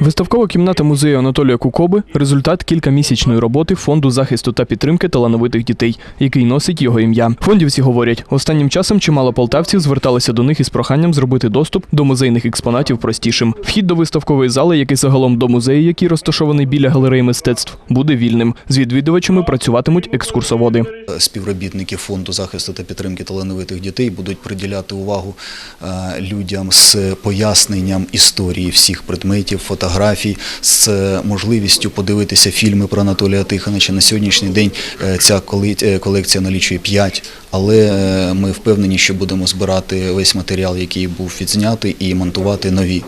Виставкова кімната музею Анатолія Кукоби результат кількамісячної роботи фонду захисту та підтримки талановитих дітей, який носить його ім'я. Фондівці говорять, останнім часом чимало полтавців зверталися до них із проханням зробити доступ до музейних експонатів простішим. Вхід до виставкової зали, як і загалом до музею, який розташований біля галереї мистецтв, буде вільним. З відвідувачами працюватимуть екскурсоводи. Співробітники фонду захисту та підтримки талановитих дітей будуть приділяти увагу е, людям з поясненням історії всіх предметів, фотографій, з можливістю подивитися фільми про Анатолія Тихоновича. На сьогоднішній день е, ця е, колекція налічує 5, але е, ми впевнені, що будемо збирати весь матеріал, який був відзнятий, і монтувати нові.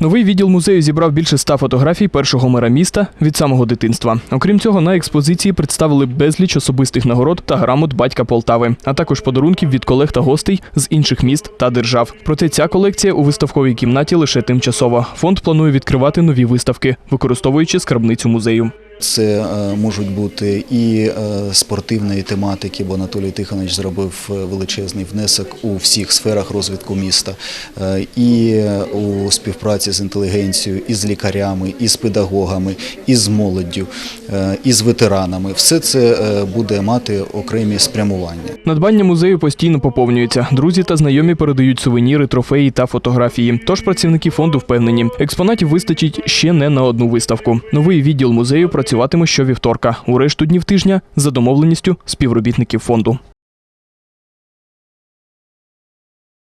Новий відділ музею зібрав більше ста фотографій першого мера міста від самого дитинства. Окрім цього, на експозиції представили безліч особистих нагород та грамот батька Полтави, а також подарунків від колег та гостей з інших міст та держав. Проте ця колекція у виставковій кімнаті лише тимчасова. Фонд планує відкривати нові виставки, використовуючи скарбницю музею. Це е, можуть бути і е, спортивної тематики, бо Анатолій Тихонович зробив е, величезний внесок у всіх сферах розвитку міста, і у співпраці з інтелігенцією, і з лікарями, і з педагогами, і з молоддю, і з ветеранами. Все це буде мати окремі спрямування. Надбання музею постійно поповнюється. Друзі та знайомі передають сувеніри, трофеї та фотографії. Тож працівники фонду впевнені, експонатів вистачить ще не на одну виставку. Новий відділ музею працюватиме щовівторка. У решту днів тижня за домовленістю співробітників фонду.